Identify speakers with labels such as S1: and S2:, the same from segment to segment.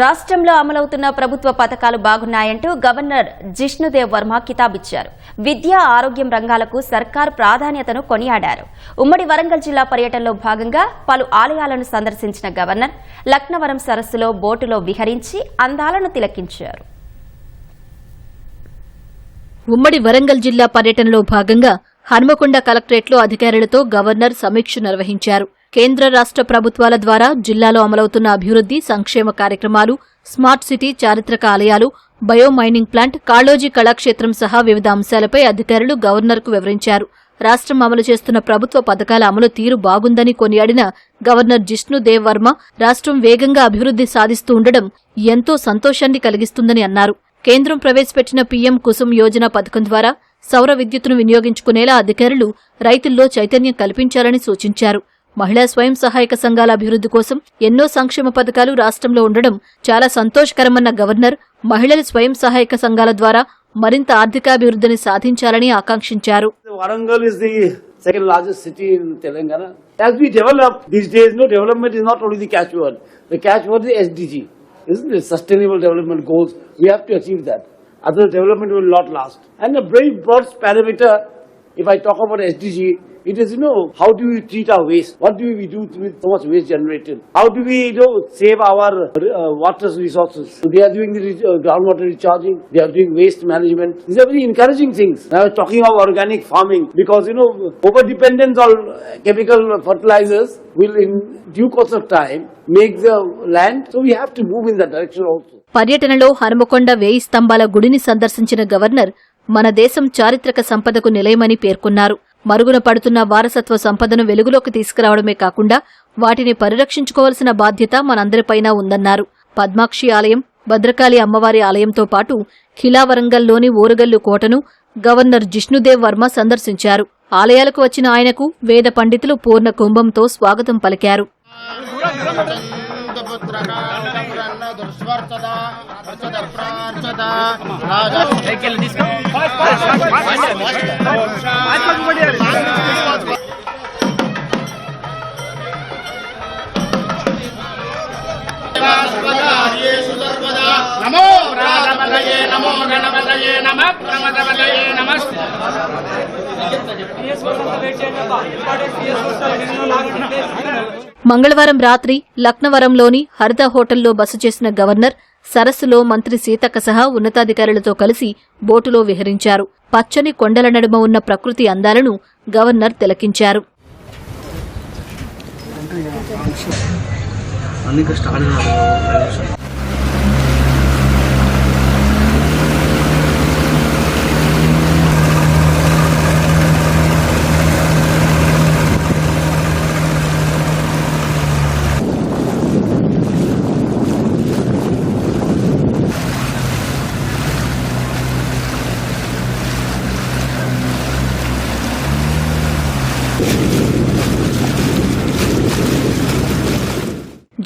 S1: రాష్ట్రంలో అమలవుతున్న ప్రభుత్వ పథకాలు బాగున్నాయంటూ గవర్నర్ జిష్ణుదేవ్ వర్మ కితాబిచ్చారు. విద్య ఆరోగ్యం రంగాలకు సర్కార్ ప్రాధాన్యతను కొనియాడారు. ఉమ్మడి వరంగల్ జిల్లా పర్యటనలో భాగంగా పలు ఆలయాలను సందర్శించిన గవర్నర్ లక్నవరం సరస్సులో బోటులో విహరించి అందాలను తిలకించారు.
S2: ఉమ్మడి వరంగల్ జిల్లా పర్యటనలో భాగంగా హన్మకొండ కలెక్టరేట్లో అధికారులతో గవర్నర్ సమీక్ష నిర్వహించారు. కేంద్ర రాష్ట్ర ప్రభుత్వాల ద్వారా జిల్లాలో అమలవుతున్న అభివృద్ది సంక్షేమ కార్యక్రమాలు స్మార్ట్ సిటీ చారిత్రక ఆలయాలు బయోమైనింగ్ ప్లాంట్ కాళోజీ కళాక్షేత్రం సహా వివిధ అంశాలపై అధికారులు గవర్నర్కు వివరించారు. రాష్ట్రం అమలు చేస్తున్న ప్రభుత్వ పథకాల అమలు తీరు బాగుందని కొనియాడిన గవర్నర్ జిష్ణుదేవ్ వర్మ రాష్ట్రం వేగంగా అభివృద్ది సాధిస్తూ ఉండడం ఎంతో సంతోషాన్ని కలిగిస్తుందని అన్నారు. కేంద్రం ప్రవేశపెట్టిన పీఎం కుసుమ్ యోజన పథకం ద్వారా సౌర విద్యుత్తును వినియోగించుకునేలా అధికారులు రైతుల్లో చైతన్యం కల్పించాలని సూచించారు. మహిళా స్వయం సహాయక సంఘాల అభివృద్ధి కోసం ఎన్నో సంక్షేమ పథకాలు రాష్ట్రంలో ఉండడం చాలా సంతోషకరమన్న గవర్నర్ మహిళల స్వయం సహాయక సంఘాల ద్వారా మరింత ఆర్థికాభివృద్ధిని సాధించాలని ఆకాంక్షించారు
S3: Warangal is the second largest city in Telangana. As we develop these days, no development is not only the catchword. The catchword is SDG, isn't it? Sustainable Development Goals. We have to achieve that. Other development will not last. And a very broad parameter, if I talk about SDG, it is, you know, how do we treat our waste? What do we do with so much waste generated? How do we, you know, save our uh, water resources? So They are doing the re- uh, groundwater recharging. They are doing waste management. These are very encouraging things. Now, talking of organic farming because, you know, over dependence on chemical fertilizers will, in due course of time, make the land. So we have to move in that direction also.
S2: పర్యటనలో హనుమకొండ వేయి స్తంభాల గుడిని సందర్శించిన governor మన దేశం చారిత్రక సంపదకు నిలయమని పేర్కొన్నారు మరుగున పడుతున్న వారసత్వ సంపదను వెలుగులోకి తీసుకురావడమే కాకుండా వాటిని పరిరక్షించుకోవాల్సిన బాధ్యత మనందరిపైనా ఉందన్నారు. పద్మాక్షి ఆలయం భద్రకాళి అమ్మవారి ఆలయంతో పాటు ఖిలావరంగల్లోని ఓరుగల్లు కోటను గవర్నర్ జిష్ణుదేవ్ వర్మ సందర్శించారు. ఆలయాలకు వచ్చిన ఆయనకు వేద పండితులు పూర్ణ కుంభంతో స్వాగతం పలికారు.
S4: రాధపదయే నమో గణపతయే నమ ప్రమదపదయే నమస్తే
S2: మంగళవారం రాత్రి లక్నవరంలోని హరిత హోటల్లో బస చేసిన గవర్నర్ సరస్సులో మంత్రి సీతక్క సహా ఉన్నతాధికారులతో కలిసి బోటులో విహరించారు. పచ్చని కొండల నడుమ ఉన్న ప్రకృతి అందాలను గవర్నర్ తిలకించారు.
S5: అన్ని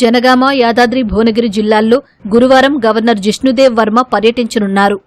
S2: జనగామ యాదాద్రి భువనగిరి జిల్లాల్లో గురువారం గవర్నర్ జిష్ణుదేవ్ వర్మ పర్యటించనున్నారు.